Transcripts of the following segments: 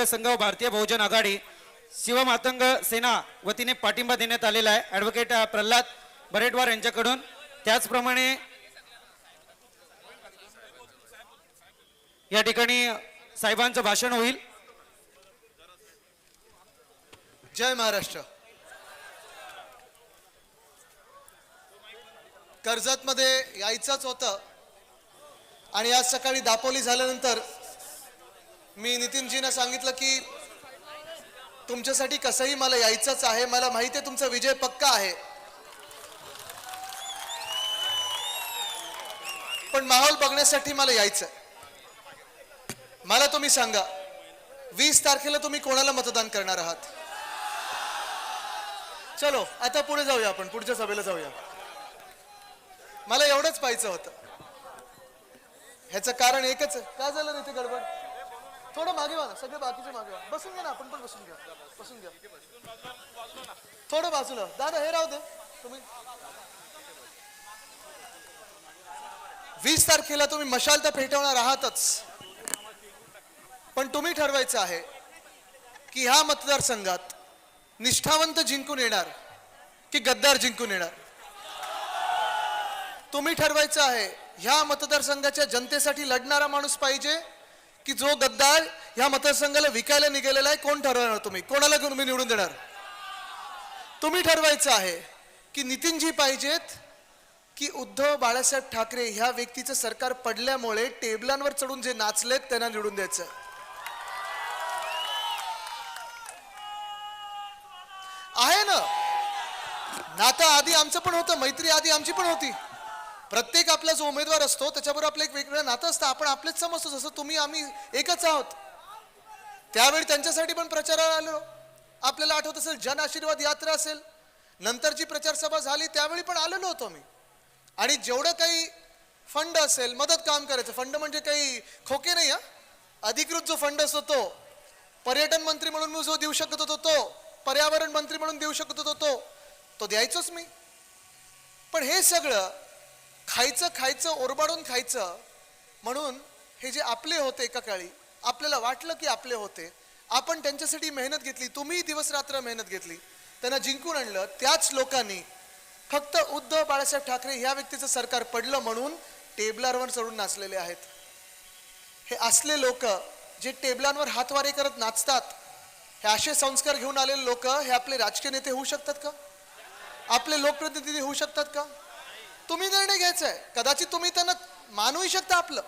मातंग संघ व भारतीय बहुजन आघाडी शिवमातंग सेना वतीने पाठिंबा देण्यात आलेला आहे. ॲडव्होकेट प्रल्हाद बरेटवार यांच्याकडून. त्याचप्रमाणे या ठिकाणी साहेबांचं भाषण होईल. जय महाराष्ट्र. कर्जतमध्ये यायचंच होतं. आणि आज सकाळी दापोली झाल्यानंतर मी नितीनजीनं सांगितलं की तुमच्यासाठी कसंही मला यायचंच आहे मला माहिती आहे तुमचा विजय पक्का आहे. पण माहोल बघण्यासाठी मला यायचं मला तुम्ही सांगा वीस तारखेला तुम्ही कोणाला मतदान करणार आहात? चलो आता पुढे जाऊया आपण पुढच्या सभेला जाऊया. मला एवढंच पाहायचं होतं. ह्याचं कारण एकच आहे. काय झालं तिथे ते गडबड? थोडं मागे व्हा ना सगळे बाकीचे मागे व्हा बसून घ्या ना आपण पण बसून घ्या. बसून घ्या. थोडं बाजूला. दादा हे राहू दे. तुम्ही वीस तारखेला तुम्ही मशाल तर पेटवणार आहातच. पण तुम्ही ठरवायचं आहे की ह्या मतदारसंघात निष्ठावंत जिंकून येणार की गद्दार जिंकून येणार? तुम्ही ठरवायचं आहे ह्या मतदारसंघाच्या जनतेसाठी लढणारा माणूस पाहिजे की जो गद्दार ह्या मतदारसंघाला विकायला निघालेला आहे कोण ठरवणार तुम्ही? कोणाला तुम्ही निवडून देणार? तुम्ही ठरवायचं आहे की नितीनजी पाहिजेत की उद्धव बाळासाहेब ठाकरे ह्या व्यक्तीचं सरकार पडल्यामुळे टेबलांवर चढून जे नाचलेत त्यांना निवडून द्यायचं. आहे ना? नातं आधी आमचं पण होतं मैत्री आधी आमची पण होती. प्रत्येक आपला जो उमेदवार असतो त्याच्याबरोबर आपलं एक वेगळं नातं असतं. आपण आपलेच समजतो जसं तुम्ही आम्ही एकच आहोत. त्यावेळी त्यांच्यासाठी पण प्रचाराला आलो. आपल्याला आठवत असेल जन आशीर्वाद यात्रा असेल. नंतरची जी प्रचारसभा झाली त्यावेळी पण आलेलो होतो मी आणि जेवढं काही फंड असेल मदत काम करायचं फंड म्हणजे काही खोके नाही हा. अधिकृत जो फंड असतो तो. पर्यटन मंत्री म्हणून मी जो देऊ शकत होतो तो. पर्यावरण मंत्री म्हणून देऊ शकत होतो तो. तो द्यायचोच मी. पण हे सगळं खायचं खायचं ओरबाडून खायचं. म्हणून हे जे आपले होते एका काळी आपल्याला वाटलं की आपले होते. आपण त्यांच्यासाठी मेहनत घेतली तुम्ही दिवस रात्र मेहनत घेतली. त्यांना जिंकून आणलं त्याच लोकांनी फक्त उद्धव बाळासाहेब ठाकरे ह्या व्यक्तीचं सरकार पडलं म्हणून टेबलांवर चढून नाचलेले आहेत. हे असले लोक जे टेबलांवर हातवारे करत नाचतात हे असे संस्कार घेऊन आलेले लोक हे आपले राजकीय नेते होऊ शकतात का? आपले लोकप्रतिनिधी होऊ शकतात का? तुम्ही निर्णय घ्यायचा आहे कदाचित तुम्ही त्यांना मानूही शकता आपलं.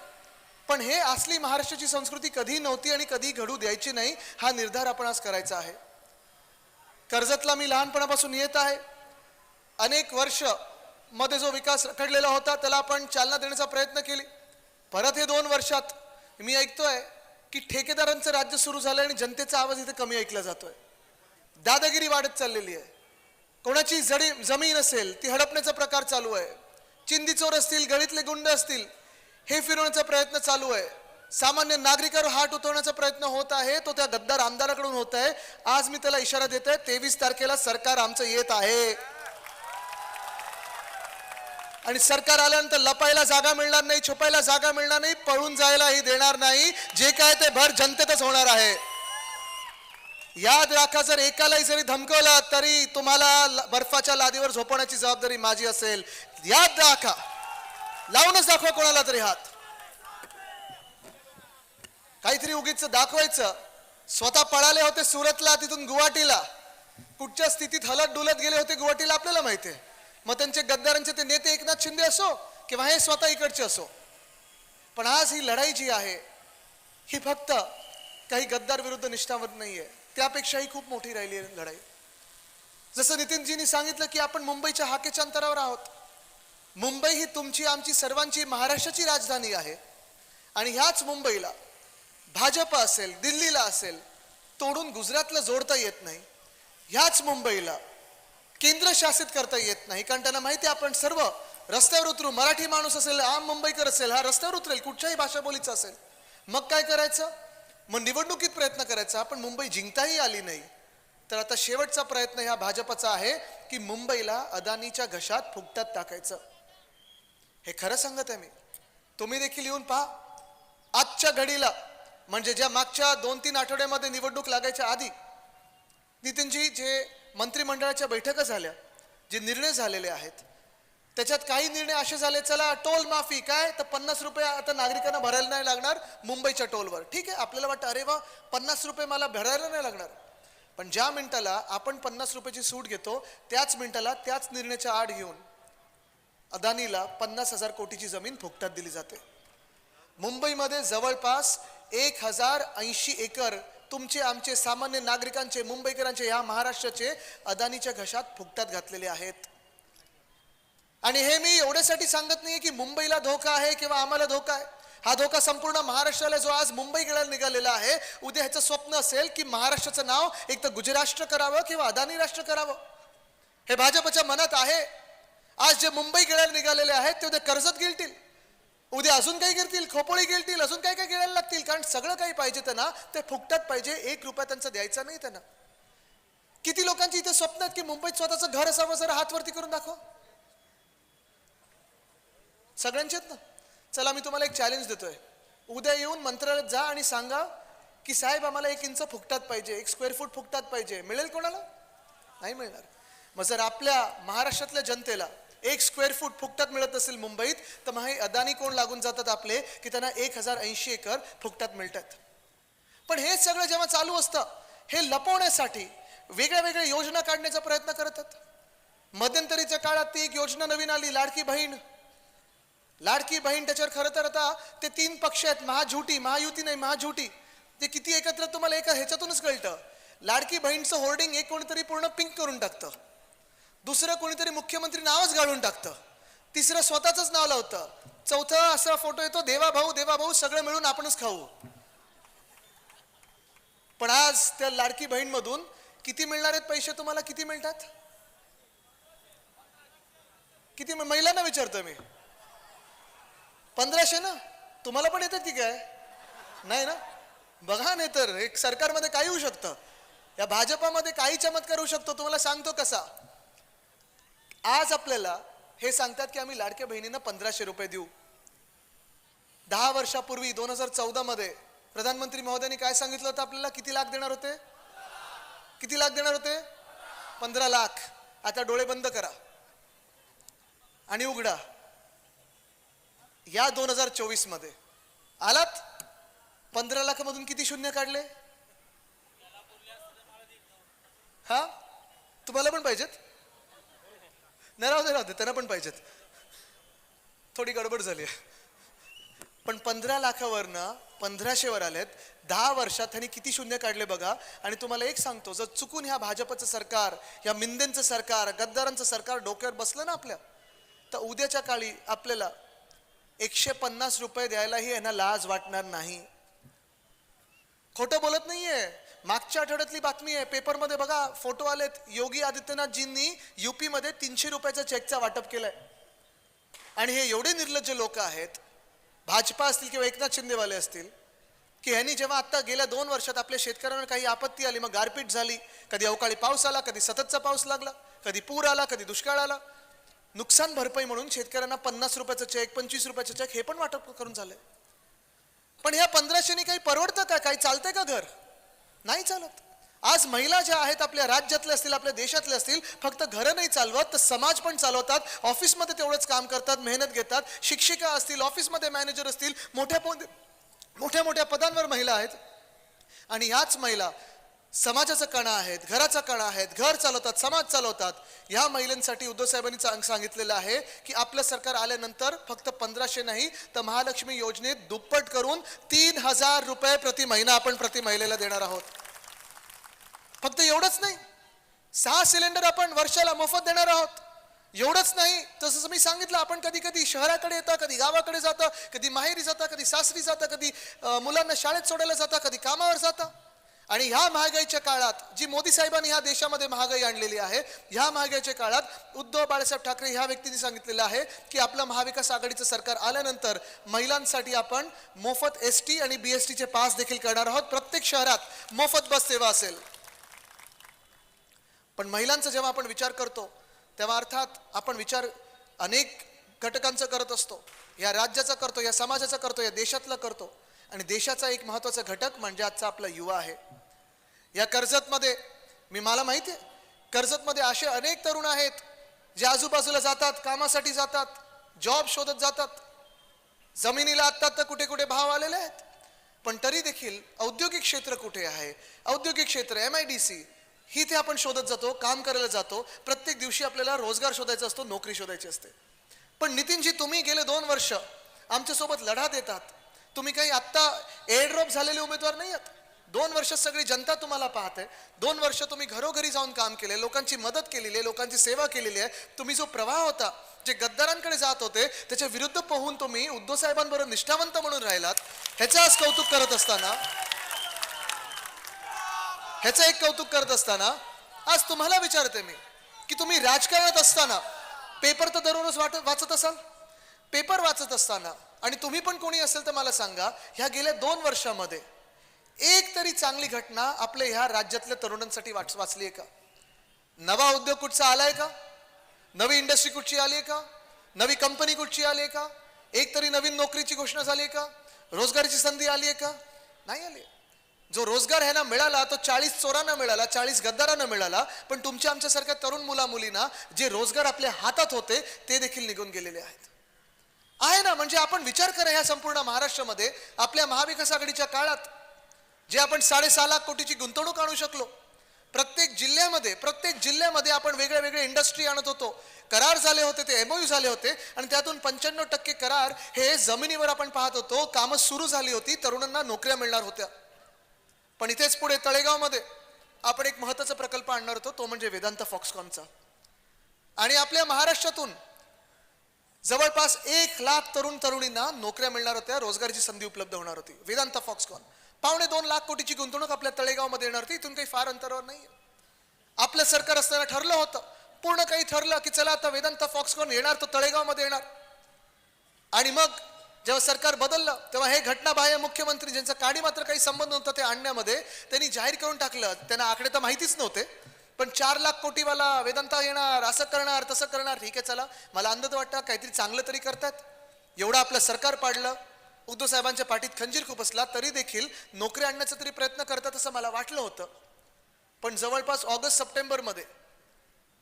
पण हे असली महाराष्ट्राची संस्कृती कधी नव्हती आणि कधी घडू द्यायची नाही हा निर्धार आपण आज करायचा आहे. कर्जतला मी लहानपणापासून येत आहे. अनेक वर्षमध्ये जो विकास रखडलेला होता त्याला आपण चालना देण्याचा प्रयत्न केली. परत हे दोन वर्षात मी ऐकतोय की ठेकेदारांचं राज्य सुरू झालं आणि जनतेचा आवाज इथे कमी ऐकला जातोय. दादागिरी वाढत चाललेली आहे. कोणाची जडी जमीन असेल ती हडपण्याचा प्रकार चालू आहे. चिंदी चोर असतील गळीतले गुंड असतील हे फिरवण्याचा प्रयत्न चालू आहे. सामान्य नागरिकावर हात उतरवण्याचा प्रयत्न होत आहे. तो त्या गद्दार आमदाराकडून होत आहे. आज मी त्याला इशारा देत आहे तेवीस तारखेला सरकार आमचं येत आहे. आणि सरकार आल्यानंतर लपायला जागा मिळणार नाही छुपायला जागा मिळणार नाही पळून जायलाही देणार नाही. जे काय ते भर जनतेतच होणार आहे. याद राखा जर एकालाही जरी धमकवला तरी तुम्हाला बर्फाच्या लादीवर झोपवण्याची जबाबदारी माझी असेल. याद दाखा लावूनच दाखवा कोणाला तरी हात. काहीतरी उगीच दाखवायचं. स्वतः पळाले होते सुरतला तिथून गुवाहाटीला. कुठच्या स्थितीत हलत डुलत गेले होते गुवाहाटीला आपल्याला माहिती आहे. मग त्यांचे गद्दारांचे ते नेते एकनाथ शिंदे असो किंवा हे स्वतः इकडचे असो. पण आज ही लढाई जी आहे ही फक्त काही गद्दार विरुद्ध निष्ठावर नाहीये. त्यापेक्षाही खूप मोठी राहिली आहे लढाई. जसं नितीनजींनी सांगितलं की आपण मुंबईच्या हाकेच्या अंतरावर आहोत. मुंबई ही तुमची आमची सर्वांची महाराष्ट्राची राजधानी आहे. आणि ह्याच मुंबईला भाजप असेल दिल्लीला असेल तोडून गुजरातला जोडता येत नाही. ह्याच मुंबईला केंद्र शासित करता येत नाही कारण त्यांना माहिती आहे आपण सर्व रस्त्यावर उतरू मराठी माणूस असेल आम मुंबईकर असेल हा रस्त्यावर उतरेल कुठच्याही भाषा बोलीचा असेल. मग काय करायचं? मग निवडणुकीत प्रयत्न करायचा पण मुंबई जिंकताही आली नाही. तर आता शेवटचा प्रयत्न ह्या भाजपचा आहे की मुंबईला अदानीच्या घशात फुकटात टाकायचं. हे खरं सांगत आहे मी. तुम्ही देखील येऊन पहा. आजच्या घडीला म्हणजे ज्या मागच्या दोन तीन आठवड्यामध्ये निवडणूक लागायच्या आधी नितीनजी जे मंत्रिमंडळाच्या बैठका झाल्या जे निर्णय झालेले आहेत त्याच्यात काही निर्णय असे झाले चला टोल माफी काय? तर पन्नास रुपये आता नागरिकांना भरायला नाही लागणार मुंबईच्या टोलवर. ठीक आहे आपल्याला वाटतं अरे वा पन्नास रुपये मला भरायला नाही लागणार. पण ज्या मिनिटाला आपण पन्नास रुपयाची सूट घेतो त्याच मिनिटाला त्याच निर्णयाच्या आड घेऊन अदानीला पन्नास हजार कोटीची जमीन फुकटात दिली जाते. मुंबईमध्ये जवळपास एक हजार ऐंशी एकर तुमचे आमचे सामान्य नागरिकांचे मुंबईकरांचे या महाराष्ट्राचे अदानीच्या घशात फुकटात घातलेले आहेत. आणि हे मी एवढ्यासाठी सांगत नाहीये की मुंबईला धोका आहे किंवा आम्हाला धोका आहे. हा धोका संपूर्ण महाराष्ट्राला जो आज मुंबईकडे निघालेला आहे उद्या ह्याचं स्वप्न असेल की महाराष्ट्राचं नाव एक तर गुजराष्ट्र करावं किंवा अदानी राष्ट्र करावं. हे भाजपच्या मनात आहे. आज जे मुंबई खेळायला निघालेले आहेत ते उद्या कर्जत गिळतील. उद्या अजून काही गिरतील खोपोळी गिळतील अजून काय काय गिळायला लागतील कारण सगळं काही पाहिजे त्यांना ते फुकटात पाहिजे एक रुपया त्यांचा द्यायचा नाही त्यांना. किती लोकांची इथे स्वप्न आहेत की मुंबईत स्वतःचं घर असावं जरा हात वरती करून दाखव. सगळ्यांचे आहेत ना? चला मी तुम्हाला एक चॅलेंज देतोय. उद्या येऊन मंत्रालयात जा आणि सांगा की साहेब आम्हाला एक इंच फुकटात पाहिजे एक स्क्वेअर फूट फुकटात पाहिजे. मिळेल कोणाला? नाही मिळणार. मग जर आपल्या महाराष्ट्रातल्या जनतेला एक स्क्वेअर फूट फुकटात मिळत असेल मुंबईत तर मग हे अदानी कोण लागून जातात आपले की त्यांना एक हजार ऐंशी एकर फुकटात मिळतात. पण हे सगळं जेव्हा चालू असतं हे लपवण्यासाठी वेगळ्या वेगळ्या योजना काढण्याचा प्रयत्न करतात. मध्यंतरीच्या काळात ती एक योजना नवीन आली लाडकी बहीण. लाडकी बहीण त्याच्यावर खरं तर आता ते तीन पक्ष आहेत महाझुटी महायुती नाही महाझुटी. ते किती एकत्र तुम्हाला एका ह्याच्यातूनच कळतं. लाडकी बहीणचं होर्डिंग एक कोणीतरी पूर्ण पिंक करून टाकतं. दुसरं कोणीतरी मुख्यमंत्री नावच गाळून टाकतं. तिसरं स्वतःच नाव लावतं. चौथं असा फोटो येतो देवा भाऊ देवा भाऊ सगळं मिळून आपणच खाऊ. पण आज त्या लाडकी बहीणमधून किती मिळणार आहेत पैसे तुम्हाला किती मिळतात? किती महिलांना विचारतो मी. पंधराशे ना? तुम्हाला पण येतात की काय नाही ना? बघा नाही तर एक सरकारमध्ये काही होऊ शकतं? या भाजपामध्ये काही चमत्कार होऊ शकतो. तुम्हाला सांगतो कसा. आज आपल्याला हे सांगतात की आम्ही लाडक्या बहिणींना पंधराशे रुपये देऊ. दहा वर्षापूर्वी दोन हजार चौदा मध्ये प्रधानमंत्री महोदयांनी काय सांगितलं होतं आपल्याला? किती लाख देणार होते? किती लाख देणार होते? पंधरा लाख. आता डोळे बंद करा. आणि उघडा. या दोन हजार चोवीसमध्ये आलात? पंधरा लाखामधून किती शून्य काढले? हा? तुम्हाला पण पाहिजेत? नाही राहू दे राहू दे त्यांना पण पाहिजेत. थोडी गडबड झाली. आहे. पण पंधरा लाखावरनं पंधराशेवर आलेत. दहा वर्षात त्यांनी किती शून्य काढले बघा. आणि तुम्हाला एक सांगतो जर चुकून ह्या भाजपचं सरकार ह्या मिंदेंचं सरकार गद्दारांचं सरकार डोक्यावर बसलं ना आपल्या तर उद्याच्या काळी आपल्याला एकशे पन्नास रुपये द्यायलाही यांना लाज वाटणार नाही. खोटं बोलत नाहीये. मागच्या आठवड्यातली बातमी आहे पेपरमध्ये बघा फोटो आलेत योगी आदित्यनाथजींनी युपीमध्ये तीनशे रुपयाच्या चेकचा वाटप केलंय. आणि हे एवढे निर्लज्ज लोक आहेत भाजपा असतील किंवा एकनाथ शिंदेवाले असतील की ह्यांनी जेव्हा आता गेल्या दोन वर्षात आपल्या शेतकऱ्यांवर काही आपत्ती आली मग गारपीट झाली कधी अवकाळी पाऊस आला कधी सततचा पाऊस लागला कधी पूर आला कधी दुष्काळ आला नुकसान भरपाई म्हणून शेतकऱ्यांना पन्नास रुपयाचं चेक पंचवीस रुपयाचं चेक हे पण वाटप करून झालंय. पण ह्या पंधराशेनी काही परवडतं का? काही चालतंय का घर? नाही चालत. आज महिला ज्या आहेत आपल्या राज्यातल्या असतील आपल्या देशातल्या असतील फक्त घरं नाही चालवत तर समाज पण चालवतात ऑफिसमध्ये तेवढंच काम करतात मेहनत घेतात शिक्षिका असतील ऑफिसमध्ये मॅनेजर असतील मोठ्या पद मोठ्या मोठ्या पदांवर महिला आहेत. आणि ह्याच महिला समाजाचा कणा आहेत घराचा कणा आहेत घर चालवतात समाज चालवतात ह्या महिलांसाठी उद्धव साहेबांनी सांगितलेलं आहे की आपलं सरकार आल्यानंतर फक्त पंधराशे नाही तर महालक्ष्मी योजनेत दुप्पट करून तीन हजार रुपये प्रति महिना आपण प्रति महिलेला देणार आहोत. फक्त एवढंच नाही. सहा सिलेंडर आपण वर्षाला मोफत देणार आहोत. एवढंच नाही. तसंच मी सांगितलं आपण कधी कधी शहराकडे येतं कधी गावाकडे जातं कधी माहेरी जाता कधी सासरी जाता कधी मुलांना शाळेत सोडायला जाता कधी कामावर जाता. आणि ह्या महागाईच्या काळात जी मोदी साहेबांनी ह्या देशामध्ये महागाई आणलेली आहे ह्या महागाईच्या काळात उद्धव बाळासाहेब ठाकरे ह्या व्यक्तीने सांगितलेलं आहे की आपलं महाविकास आघाडीचं सरकार आल्यानंतर महिलांसाठी आपण मोफत एस टी आणि बी एस टीचे पास देखील करणार आहोत. प्रत्येक शहरात मोफत बस सेवा असेल. पण महिलांचा जेव्हा आपण विचार करतो तेव्हा अर्थात आपण विचार अनेक घटकांचा करत असतो. या राज्याचा करतो या समाजाचा करतो या देशातला करतो. आणि देशाचा एक महत्त्वाचा घटक म्हणजे आजचा आपला युवा आहे. या कर्जतमध्ये मी मला माहिती आहे कर्जतमध्ये असे अनेक तरुण आहेत जे आजूबाजूला जातात कामासाठी जातात जॉब शोधत जातात. जमिनीला आत्ता तर कुठे कुठे भाव आलेले आहेत. पण तरी देखील औद्योगिक क्षेत्र कुठे आहे? औद्योगिक क्षेत्र एम आय डी सी ही ते आपण शोधत जातो काम करायला जातो. प्रत्येक दिवशी आपल्याला रोजगार शोधायचा असतो नोकरी शोधायची असते. पण नितीनजी तुम्ही गेले दोन वर्ष आमच्यासोबत लढा देतात. तुम्ही काही आत्ता एअरड्रॉप झालेले उमेदवार नाही आहात? दोन वर्ष सगळी जनता तुम्हाला पाहते. दोन वर्ष तुम्ही घरोघरी जाऊन काम केले लोकांची मदत केलेली आहे लोकांची सेवा केलेली आहे. तुम्ही जो प्रवाह होता जे गद्दारांकडे जात होते त्याच्या विरुद्ध पाहून तुम्ही उद्धव साहेबांबरोबर निष्ठावंत म्हणून राहिलात. ह्याचं आज कौतुक करत असताना ह्याचं एक कौतुक करत असताना आज तुम्हाला विचारते मी की तुम्ही राजकारणात असताना पेपर तर दररोज वाटत वाचत असाल? पेपर वाचत असताना आणि तुम्ही पण कोणी असेल तर मला सांगा ह्या गेल्या दोन वर्षामध्ये एक तरी चांगली घटना आपल्या ह्या राज्यातल्या तरुणांसाठी वाच वाचली आहे का? नवा उद्योग कुठचा आलाय का? नवी इंडस्ट्री कुठची आली आहे का? नवी कंपनी कुठची आली आहे का? एक तरी नवीन नोकरीची घोषणा झाली आहे का? रोजगाराची संधी आली आहे का? नाही आली जो रोजगार ह्यांना मिळाला तो चाळीस चोरांना मिळाला चाळीस गद्दारांना मिळाला पण तुमच्या आमच्यासारख्या तरुण मुला मुलींना जे रोजगार आपल्या हातात होते ते देखील निघून गेलेले आहेत. आहे ना म्हणजे आपण विचार करा ह्या संपूर्ण महाराष्ट्रामध्ये आपल्या महाविकास आघाडीच्या काळात जे आपण साडेसहा लाख कोटीची गुंतवणूक आणू शकलो प्रत्येक जिल्ह्यामध्ये प्रत्येक जिल्ह्यामध्ये आपण वेगळ्या वेगळ्या इंडस्ट्री आणत होतो. करार झाले होते ते एमओयू झाले होते आणि त्यातून पंच्याण्णव टक्के करार हे जमिनीवर आपण पाहत होतो. कामं सुरू झाली होती तरुणांना नोकऱ्या मिळणार होत्या. पण इथेच पुढे तळेगावमध्ये आपण एक महत्त्वाचा प्रकल्प आणणार होतो तो म्हणजे वेदांत फॉक्सकॉनचा. आणि आपल्या महाराष्ट्रातून जवळपास एक लाख तरुण तरुणींना नोकऱ्या मिळणार होत्या रोजगाराची संधी उपलब्ध होणार होती. वेदांत फॉक्सकॉन पावणे दोन लाख कोटीची गुंतवणूक आपल्या तळेगावमध्ये येणार होती इथून काही फार अंतरावर नाही आपलं सरकार असताना ठरलं होतं पूर्ण काही ठरलं की चला आता वेदांत फॉक्सकॉन येणार तो तळेगावमध्ये येणार. आणि मग जेव्हा सरकार बदललं तेव्हा हे घटनाबाह्य मुख्यमंत्री ज्यांचा काडी मात्र काही संबंध नव्हता ते आणण्यामध्ये त्यांनी जाहीर करून टाकलं. त्यांना आकडे तर माहितीच नव्हते पण चार लाख कोटीवाला वेदांता येणार असं करणार तसं करणार. ठीक आहे चला. मला अंदाज वाटतं काहीतरी चांगलं तरी करतात. एवढं आपलं सरकार पाडलं. उद्धव साहेबांच्या पाठीत खंजीर खूप असला तरी देखील नोकरी आणण्याचा तरी प्रयत्न करतात असं मला वाटलं होतं. पण जवळपास ऑगस्ट सप्टेंबरमध्ये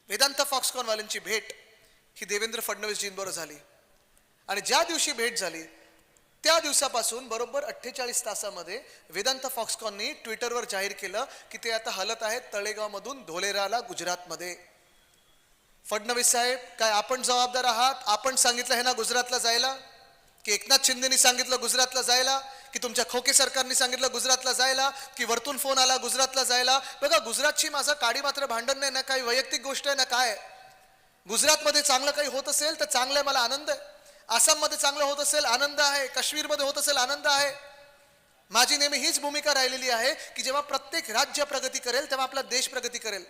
वेदांत फॉक्सकॉनवाल्यांची भेट ही देवेंद्र फडणवीसजींबरोबर झाली. आणि ज्या दिवशी भेट झाली त्या दिवसापासून बरोबर अठ्ठेचाळीस तासामध्ये वेदांत फॉक्सकॉननी ट्विटरवर जाहीर केलं की ते आता हलत आहेत तळेगावमधून धोलेराला गुजरातमध्ये. फडणवीस साहेब काय आपण जबाबदार आहात? आपण सांगितलं हे ना गुजरातला जायला? की एकनाथ शिंदेनी सांगितलं गुजरातला जायला? की तुमच्या खोके सरकारने सांगितलं गुजरातला जायला? की वरतून फोन आला गुजरातला जायला? बघा गुजरातची माझं काडी मात्र भांडण नाही ना काही वैयक्तिक गोष्ट आहे ना काय? गुजरातमध्ये चांगलं काही होत असेल तर चांगलं आहे मला आनंद आहे. आसाममध्ये चांगलं होत असेल आनंद आहे काश्मीरमध्ये होत असेल आनंद आहे. माझी नेहमी हीच भूमिका राहिलेली आहे की जेव्हा प्रत्येक राज्य प्रगती करेल तेव्हा आपला देश प्रगती करेल.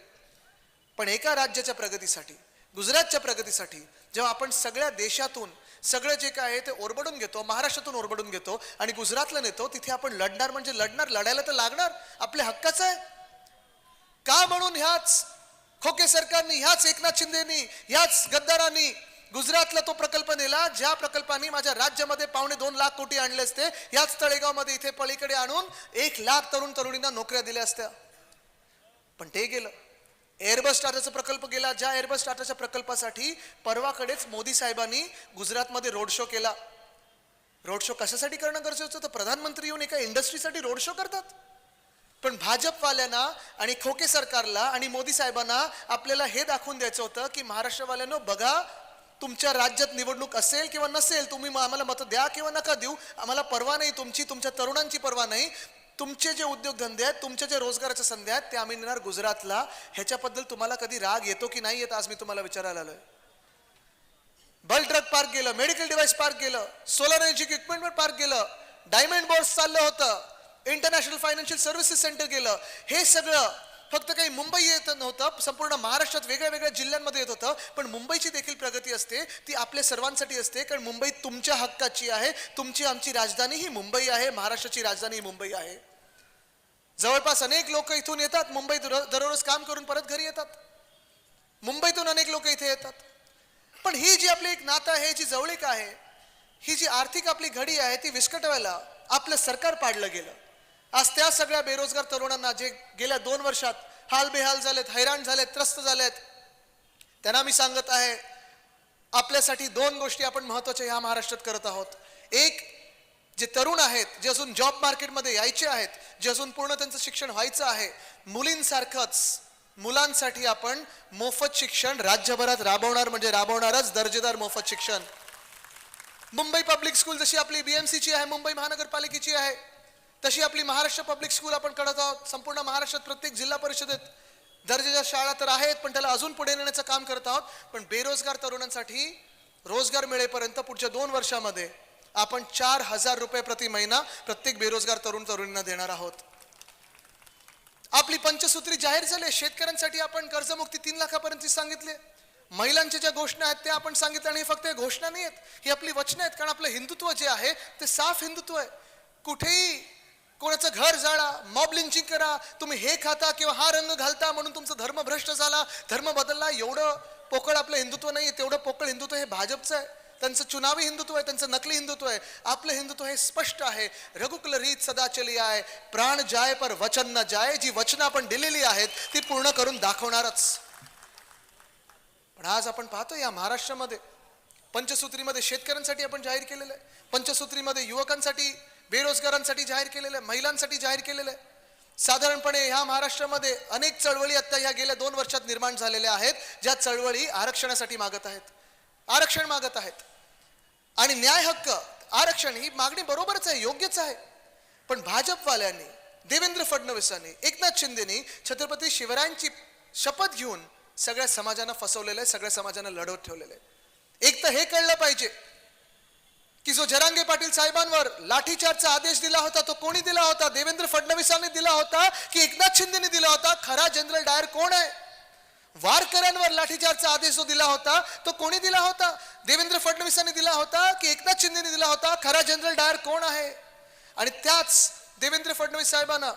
पण एका राज्याच्या प्रगतीसाठी गुजरातच्या प्रगतीसाठी जेव्हा आपण सगळ्या देशातून सगळं जे काय आहे ते ओरबडून घेतो महाराष्ट्रातून ओरबडून घेतो आणि गुजरातला नेतो तिथे आपण लढणार म्हणजे लढणार लढायला तर लागणार. आपल्या हक्काचं आहे. का म्हणून ह्याच खोके सरकारनी ह्याच एकनाथ शिंदेनी ह्याच गद्दारांनी गुजरातला तो प्रकल्प नेला ज्या प्रकल्पाने माझ्या राज्यामध्ये पावणे दोन लाख कोटी आणले असते याच तळेगावमध्ये इथे पलीकडे आणून एक लाख तरुण तरुणींना नोकऱ्या दिल्या असत्या. पण ते गेलं. एअरबस टाटाचा प्रकल्प गेला. ज्या एअरबस टाटाच्या प्रकल्पासाठी परवाकडेच मोदी साहेबांनी गुजरातमध्ये रोड शो केला. रोड शो कशासाठी करणं गरजेचं होतं? प्रधानमंत्री येऊन एका इंडस्ट्रीसाठी रोड शो करतात. पण भाजपवाल्यांना आणि खोके सरकारला आणि मोदी साहेबांना आपल्याला हे दाखवून द्यायचं होतं की महाराष्ट्रवाल्यांनो बघा तुमच्या राज्यात निवडणूक असेल किंवा नसेल तुम्ही म- आम्हाला मतं द्या किंवा नका देऊ. आम्हाला पर्वा नाही तुमची तुमच्या तरुणांची पर्वा नाही. तुमचे जे उद्योगधंदे आहेत तुमच्या जे रोजगाराच्या संधी आहेत ते आम्ही नेणार गुजरातला. ह्याच्याबद्दल तुम्हाला कधी राग येतो की नाही येत आज मी तुम्हाला विचारायला आलोय. बल ड्रग पार्क गेलं मेडिकल डिव्हाइस पार्क गेलं सोलर एनर्जी इक्विपमेंट पार्क गेलं डायमंड बोर्ड चाललं होतं इंटरनॅशनल फायनान्शियल सर्व्हिसेस सेंटर गेलं. हे सगळं फक्त काही मुंबई येत नव्हतं संपूर्ण महाराष्ट्रात वेगळ्या वेगळ्या जिल्ह्यांमध्ये येत होतं पण मुंबईची देखील प्रगती असते ती आपल्या सर्वांसाठी असते कारण मुंबई तुमच्या हक्काची आहे तुमची आमची राजधानी ही मुंबई आहे महाराष्ट्राची राजधानी ही मुंबई आहे. जवळपास अनेक लोक इथून येतात मुंबईत दर- दररोज काम करून परत घरी येतात. मुंबईतून अनेक लोक इथे येतात. पण ही जी आपली एक नातं आहे जी जवळीक आहे ही जी आर्थिक आपली घडी आहे ती विस्कटवायला आपलं सरकार पाडलं गेलं. आज त्या सगळ्या बेरोजगार तरुणांना जे गेल्या दोन वर्षात हाल बेहाल झालेत हैराण झालेत त्रस्त झालेत त्यांना मी सांगत आहे आपल्यासाठी दोन गोष्टी आपण महत्त्वाच्या ह्या महाराष्ट्रात करत आहोत. एक जे तरुण आहेत जे अजून जॉब मार्केटमध्ये यायचे आहेत जे अजून पूर्ण त्यांचं शिक्षण व्हायचं आहे मुलींसारखंच मुलांसाठी आपण मोफत शिक्षण राज्यभरात राबवणार म्हणजे राबवणारच दर्जेदार मोफत शिक्षण. मुंबई पब्लिक स्कूल जशी आपली बीएमसीची आहे मुंबई महानगरपालिकेची आहे तशी आपली महाराष्ट्र पब्लिक स्कूल आपण करत आहोत. संपूर्ण महाराष्ट्रात प्रत्येक जिल्हा परिषदेत दर्जाच्या शाळा तर आहेत पण त्याला अजून पुढे नेण्याचं काम करत आहोत. पण बेरोजगार तरुणांसाठी रोजगार मिळेपर्यंत पुढच्या दोन वर्षामध्ये आपण चार हजार रुपये प्रति महिना प्रत्येक बेरोजगार तरुण तरुणींना देणार आहोत. आपली पंचसूत्री जाहीर झाले शेतकऱ्यांसाठी आपण कर्जमुक्ती तीन लाखापर्यंत सांगितले महिलांच्या ज्या घोषणा आहेत त्या आपण सांगितल्या आणि हे फक्त घोषणा नाही आहेत ही आपली वचनं आहेत कारण आपलं हिंदुत्व जे आहे ते साफ हिंदुत्व आहे. कुठेही कोणाचं घर जाळा मॉब लिंचिंग करा तुम्ही हे खाता किंवा हा रंग घालता म्हणून तुमचा धर्म भ्रष्ट झाला धर्म बदलला एवढं पोकळ आपलं हिंदुत्व नाही तेवढं पोकळ हिंदुत्व हे भाजपचं आहे. त्यांचं चुनावी हिंदुत्व आहे त्यांचं नकली हिंदुत्व आहे. आपलं हिंदुत्व हे स्पष्ट आहे. रघुकुल रीत सदा चली आहे. प्राण जाय पर वचन न जाय जी वचनं आपण दिलेली आहेत ती पूर्ण करून दाखवणारच. पण आज आपण पाहतो या महाराष्ट्रामध्ये पंचसूत्रीमध्ये शेतकऱ्यांसाठी आपण जाहीर केलेलं आहे. पंचसूत्रीमध्ये युवकांसाठी बेरोजगारांसाठी जाहीर केलेलं आहे महिलांसाठी जाहीर केलेलं आहे. साधारणपणे ह्या महाराष्ट्रामध्ये अनेक चळवळी आता ह्या गेल्या दोन वर्षात निर्माण झालेल्या आहेत ज्या चळवळी आरक्षणासाठी मागत आहेत. आरक्षण मागत आहेत. आणि न्याय हक्क आरक्षण ही मागणी बरोबरच आहे योग्यच आहे. पण भाजपवाल्यांनी देवेंद्र फडणवीसांनी एकनाथ शिंदेनी छत्रपती शिवरायांची शपथ घेऊन सगळ्या समाजानं फसवलेलं आहे सगळ्या समाजानं लढवत ठेवलेलं आहे. एक तर हे कळलं पाहिजे की जो जरांगे पाटील साहेबांवर लाठीचार्जचा आदेश दिला होता तो कोणी दिला होता? देवेंद्र फडणवीसांनी दिला होता की एकनाथ शिंदेने दिला होता? खरा जनरल डायर कोण आहे? वारकऱ्यांवर लाठीचार्जचा आदेश जो दिला होता तो कोणी दिला होता? देवेंद्र फडणवीसांनी दिला होता की एकनाथ शिंदेने दिला होता? खरा जनरल डायर कोण आहे? आणि त्याच देवेंद्र फडणवीस साहेबांना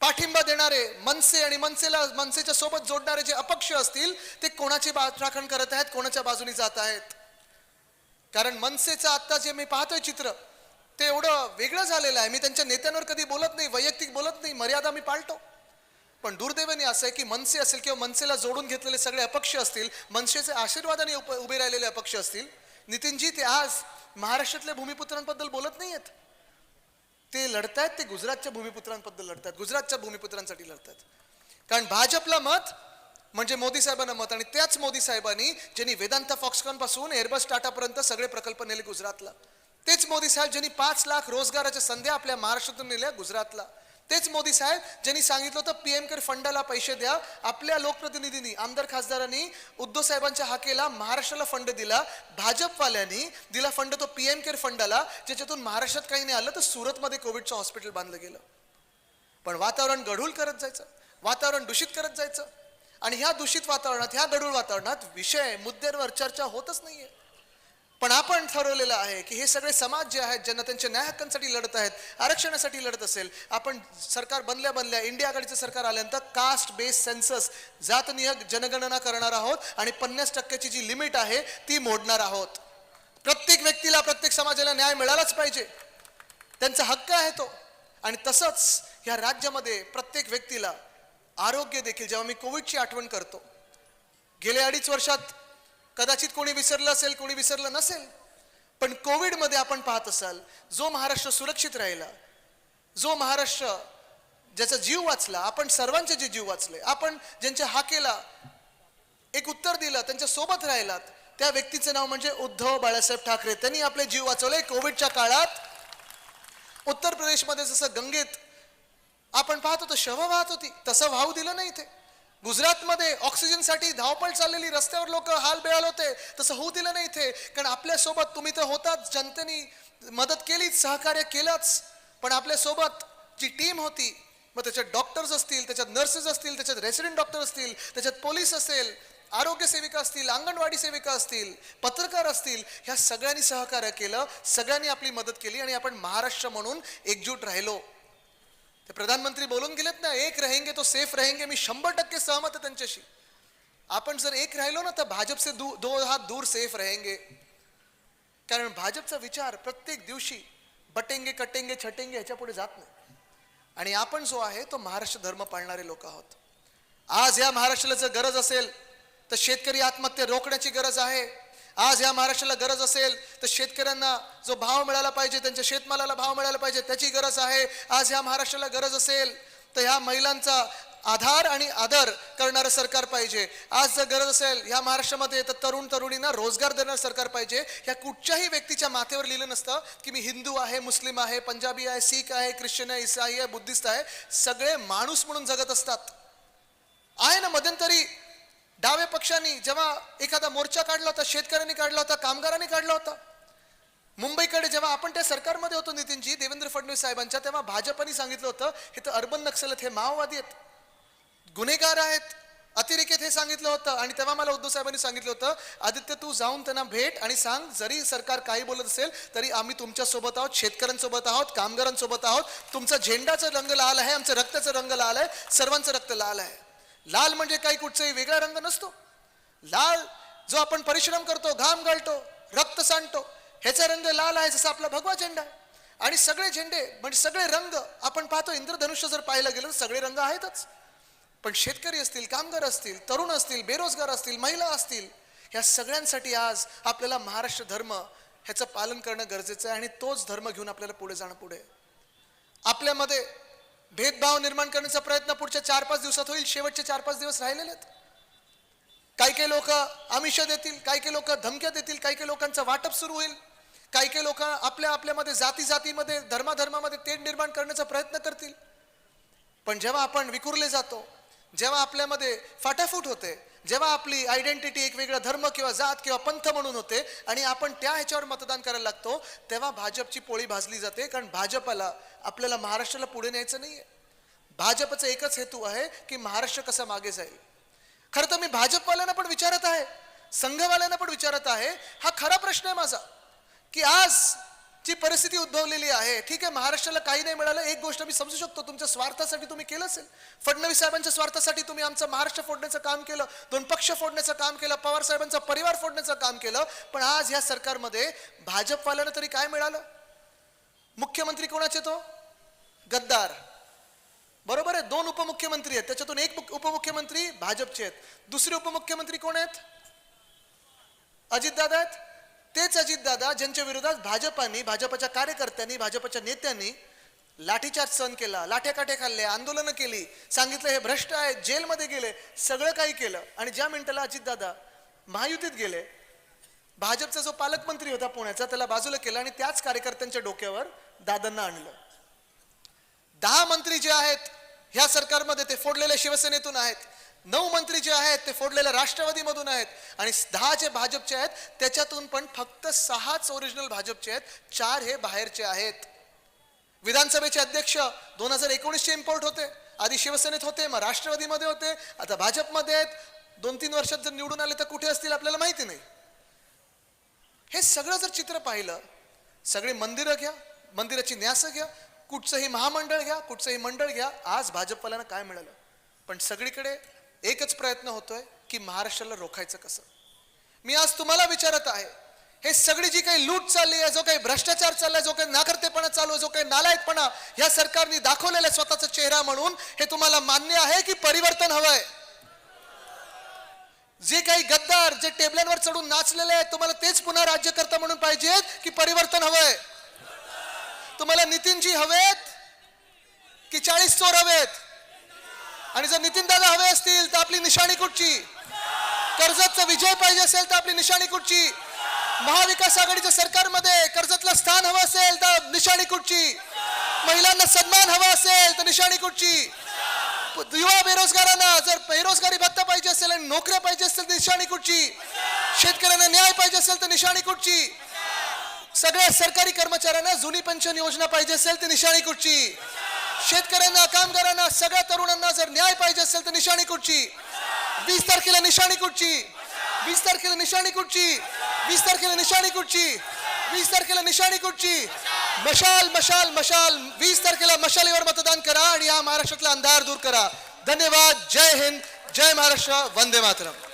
पाठिंबा देणारे मनसे आणि मनसेला मनसेच्या सोबत जोडणारे जे अपक्ष असतील ते कोणाची बा- राखण करत आहेत कोणाच्या बाजूनी जात आहेत? कारण मनसेचं आत्ता जे मी पाहतोय चित्र ते एवढं वेगळं झालेलं आहे. मी त्यांच्या नेत्यांवर कधी बोलत नाही वैयक्तिक बोलत नाही मर्यादा मी पाळतो. पण दुर्दैवाने असं आहे की मनसे असेल किंवा मनसेला जोडून घेतलेले सगळे अपक्ष असतील मनसेचे आशीर्वादाने उप- उभे राहिलेले अपक्ष असतील नितीनजी ते आज महाराष्ट्रातल्या भूमिपुत्रांबद्दल बोलत नाही आहेत. ते लढतायत ते गुजरातच्या भूमिपुत्रांबद्दल लढतात गुजरातच्या भूमिपुत्रांसाठी लढतात कारण भाजपला मत म्हणजे मोदी साहेबांना मत आणि त्याच मोदी साहेबांनी ज्यांनी वेदांता फॉक्सकॉनपासून एअरबस टाटापर्यंत सगळे प्रकल्प नेले गुजरातला. तेच मोदी साहेब ज्यांनी पाच लाख रोजगाराच्या संध्या आपल्या महाराष्ट्रातून नेल्या गुजरातला. तेच मोदी साहेब ज्यांनी सांगितलं होतं पीएम केअर फंडाला पैसे द्या. आपल्या लोकप्रतिनिधींनी आमदार खासदारांनी उद्धव साहेबांच्या हाकेला महाराष्ट्राला फंड दिला भाजपवाल्यांनी दिला फंड तो पीएम केअर फंडाला ज्याच्यातून महाराष्ट्रात काही नाही आलं तर सुरतमध्ये कोविडचं हॉस्पिटल बांधलं गेलं. पण वातावरण गढूळ करत जायचं वातावरण दूषित करत जायचं आणि ह्या दूषित वातावरणात ह्या गडूळ वातावरणात विषय मुद्द्यांवर चर्चा होतच नाहीये. पण आपण ठरवलेलं आहे की हे सगळे समाज जे आहेत ज्यांना त्यांच्या न्याय हक्कांसाठी लढत आहेत आरक्षणासाठी लढत असेल आपण सरकार बनल्या बनल्या इंडिया आघाडीचं सरकार आल्यानंतर कास्ट बेस सेन्सस जातनिय जनगणना करणार आहोत आणि पन्नास टक्क्याची जी लिमिट आहे ती मोडणार आहोत. प्रत्येक व्यक्तीला प्रत्येक समाजाला न्याय मिळालाच पाहिजे. त्यांचा हक्क आहे तो. आणि तसंच ह्या राज्यामध्ये प्रत्येक व्यक्तीला आरोग्य देखील जेव्हा मी कोविडची आठवण करतो गेल्या अडीच वर्षात कदाचित कोणी विसरलं असेल कोणी विसरलं नसेल पण कोविडमध्ये आपण पाहत असाल जो महाराष्ट्र सुरक्षित राहिला जो महाराष्ट्र ज्याचा जीव वाचला आपण सर्वांचे जे जीव वाचले आपण ज्यांच्या हाकेला एक उत्तर दिलं त्यांच्यासोबत राहिलात त्या व्यक्तीचं नाव म्हणजे उद्धव बाळासाहेब ठाकरे. त्यांनी आपले जीव वाचवले कोविडच्या काळात. उत्तर प्रदेशमध्ये जसं गंगेत आपण पाहत होतो शव वाहत होती. तसं वाहू दिलं नाही इथे गुजरातमध्ये ऑक्सिजनसाठी धावपळ चाललेली रस्त्यावर लोक हाल बिळाल होते. तसं होऊ दिलं नाही इथे कारण आपल्यासोबत तुम्ही तर होताच जनतेने मदत केलीच सहकार्य केलंच. पण आपल्यासोबत जी टीम होती मग त्याच्यात डॉक्टर्स असतील त्याच्यात नर्सेस असतील त्याच्यात रेसिडेंट डॉक्टर असतील त्याच्यात पोलीस असेल आरोग्य सेविका असतील अंगणवाडी सेविका असतील पत्रकार असतील ह्या सगळ्यांनी सहकार्य केलं सगळ्यांनी आपली मदत केली आणि आपण महाराष्ट्र म्हणून एकजूट राहिलो. ते प्रधानमंत्री बोलून गेलेत ना एक रहेंगे तो सेफ रहेंगे मी शंभर टक्के सहमत आहे त्यांच्याशी. आपण जर एक राहिलो ना तर भाजपचे दू दो हात दूर सेफ रहेंगे. कारण भाजपचा विचार प्रत्येक दिवशी बटेंगे कटेंगे छटेंगे ह्याच्या पुढे जात नाही. आणि आपण जो आहे तो महाराष्ट्र धर्म पाळणारे लोक आहोत. आज या महाराष्ट्राला जर गरज असेल तर शेतकरी आत्महत्या रोखण्याची गरज आहे. आज या महाराष्ट्राला गरज असेल तर शेतकऱ्यांना जो भाव मिळाला पाहिजे त्यांच्या शेतमालाला भाव मिळाला पाहिजे त्याची गरज आहे. आज ह्या महाराष्ट्राला गरज असेल तर ह्या महिलांचा आधार आणि आदर करणारं सरकार पाहिजे. आज जर गरज असेल ह्या महाराष्ट्रामध्ये तर तरुण तरुणींना रोजगार देणारं सरकार पाहिजे. ह्या कुठच्याही व्यक्तीच्या माथेवर लिहिलं नसतं की मी हिंदू आहे मुस्लिम आहे पंजाबी आहे सीख आहे ख्रिश्चन आहे इसाई आहे बुद्धिस्ट आहे. सगळे माणूस म्हणून जगत असतात. आहे ना मध्यंतरी डाव्या पक्षांनी जेव्हा एखादा मोर्चा काढला होता शेतकऱ्यांनी काढला होता कामगारांनी काढला होता मुंबईकडे जेव्हा आपण त्या सरकारमध्ये होतो नितीनजी देवेंद्र फडणवीस साहेबांच्या तेव्हा भाजपने सांगितलं होतं हे तर अर्बन नक्षल आहेत हे माओवादी आहेत. गुन्हेगार आहेत अतिरेकेत हे सांगितलं होतं आणि तेव्हा मला उद्धव साहेबांनी सांगितलं होतं आदित्य तू जाऊन त्यांना भेट आणि सांग जरी सरकार काही बोलत असेल तरी आम्ही तुमच्यासोबत आहोत शेतकऱ्यांसोबत आहोत कामगारांसोबत आहोत तुमचा झेंडाचा रंग लाल आहे आमचं रक्ताचं रंग लाल आहे सर्वांचं रक्त लाल आहे. लाल म्हणजे काही कुठचाही वेगळा रंग नसतो. लाल जो आपण परिश्रम करतो घाम गाळतो रक्त सांडतो ह्याचा रंग लाल आहे जसा आपला भगवा झेंडा. आहे आणि सगळे झेंडे म्हणजे सगळे रंग आपण पाहतो इंद्रधनुष्य जर पाहायला गेलं तर सगळे रंग आहेतच. पण शेतकरी असतील कामगार असतील तरुण असतील बेरोजगार असतील महिला असतील ह्या सगळ्यांसाठी आज आपल्याला महाराष्ट्र धर्म ह्याचं पालन करणं गरजेचं आहे आणि तोच धर्म घेऊन आपल्याला पुढे जाणं पुढे. आपल्यामध्ये भेदभाव निर्माण करण्याचा प्रयत्न पुढच्या चार पाच दिवसात होईल. शेवटचे चार पाच दिवस राहिलेले आहेत. काही काही लोक आमिष देतील काही काही लोक धमक्या देतील काही काही लोकांचं वाटप सुरू होईल. काही काही लोक आपल्या आपल्यामध्ये जाती जातीमध्ये धर्माधर्मामध्ये तेढ निर्माण करण्याचा प्रयत्न करतील. पण जेव्हा आपण विखुरले जातो जेव्हा आपल्यामध्ये फाटाफूट होते जेव्हा आपली आयडेंटिटी एक वेगळा धर्म किंवा जात किंवा पंथ म्हणून होते आणि आपण त्या ह्याच्यावर मतदान करायला लागतो तेव्हा भाजपची पोळी भाजली जाते. कारण भाजपला आपल्याला महाराष्ट्राला पुढे न्यायचं नाहीये. भाजपचा एकच हेतू आहे की महाराष्ट्र कसा मागे जाईल. खरं तर मी भाजपवाल्यांना पण विचारत आहे. संघवाल्यांना पण विचारत आहे. हा खरा प्रश्न आहे माझा. की आज जी परिस्थिती उद्भवलेली आहे ठीक आहे महाराष्ट्राला काही नाही मिळालं. एक गोष्ट मी समजू शकतो तुमच्या स्वार्थासाठी तुम्ही केलं असेल. फडणवीस साहेबांच्या स्वार्थासाठी तुम्ही आमचं महाराष्ट्र फोडण्याचं काम केलं दोन पक्ष फोडण्याचं काम केलं पवार साहेबांचा परिवार फोडण्याचं काम केलं पण आज या सरकारमध्ये भाजपवाल्यानं तरी काय मिळालं? मुख्यमंत्री कोणाचे तो? गद्दार. बरोबर आहे दोन उपमुख्यमंत्री आहेत त्याच्यातून एक उपमुख्यमंत्री भाजपचे आहेत. दुसरे उपमुख्यमंत्री कोण आहेत? अजितदादा आहेत? तेच अजितदादा ज्यांच्या विरोधात भाजपाने भाजपच्या कार्यकर्त्यांनी भाजपच्या नेत्यांनी लाठीचार्ज सहन केला लाठ्याकाठ्या खाल्ल्या आंदोलनं केली सांगितलं हे भ्रष्ट आहे जेलमध्ये गेले सगळं काही केलं आणि ज्या मिनिटाला अजितदादा महायुतीत गेले भाजपचा जो पालकमंत्री होता पुण्याचा त्याला बाजूला केलं आणि त्याच कार्यकर्त्यांच्या डोक्यावर दादांना आणलं. दहा मंत्री जे आहेत ह्या सरकारमध्ये ते फोडलेल्या शिवसेनेतून आहेत. नऊ मंत्री जे आहेत ते फोडलेल्या राष्ट्रवादीमधून आहेत. आणि दहा जे भाजपचे आहेत त्याच्यातून पण फक्त सहाच ओरिजिनल भाजपचे आहेत. चार हे बाहेरचे आहेत. विधानसभेचे अध्यक्ष दोन हजार एकोणीसचे इम्पोर्ट होते. आधी शिवसेनेत होते मग राष्ट्रवादीमध्ये होते. आता भाजपमध्ये आहेत. दोन तीन वर्षात जर निवडून आले तर कुठे असतील आपल्याला माहिती नाही. हे सगळं जर चित्र पाहिलं सगळी मंदिरं घ्या मंदिराची न्यासं घ्या कुठचंही महामंडळ घ्या कुठचंही मंडळ घ्या आज भाजपवाल्यांना काय मिळालं? पण सगळीकडे एकच प्रयत्न होतोय की महाराष्ट्राला रोखायचं कसं? मी आज तुम्हाला विचारत आहे हे सगळी जी काही लूट चालली आहे जो काही भ्रष्टाचार चाललाय जो काही नाकर्तेपणा चालू आहे जो काही नालायकपणा या सरकारने दाखवलेला स्वतःचा चेहरा म्हणून हे तुम्हाला मान्य आहे की परिवर्तन हवंय जे काही गद्दार जे टेबलांवर चढून नाचलेले आहेत तुम्हाला तेच पुन्हा राज्यकर्ता म्हणून पाहिजेत की परिवर्तन हवंय तुम्हाला नितीनजी हवेत की चाळीस चोर हवेत? आणि जर नितीन दादा हवे असतील तर आपली निशाणी कुठची? कर्जतचा विजय पाहिजे असेल तर आपली निशाणी कुठची? महाविकास आघाडीच्या सरकारमध्ये कर्जतला स्थान हवं असेल तर निशाणी कुठची? महिलांना सन्मान हवा असेल तर निशाणी कुठची? युवा बेरोजगारांना जर बेरोजगारी भत्ता पाहिजे असेल आणि नोकऱ्या पाहिजे असेल तर निशाणी कुठची? शेतकऱ्यांना न्याय पाहिजे असेल तर निशाणी कुठची? सगळ्या सरकारी कर्मचाऱ्यांना जुनी पेन्शन योजना पाहिजे असेल तर निशाणी कुठची? शेतकऱ्यांना कामगारांना सगळ्या तरुणांना जर न्याय पाहिजे असेल तर निशाणी कुठची? वीस तारखेला निशाणी कुठची? वीस तारखेला निशाणी कुठची? वीस तारखेला निशाणी कुठची? वीस तारखेला निशाणी कुठची? मशाल मशाल मशाल. वीस तारखेला मशालीवर मतदान करा आणि या महाराष्ट्रातला अंधार दूर करा. धन्यवाद. जय हिंद. जय महाराष्ट्र. वंदे मातरम.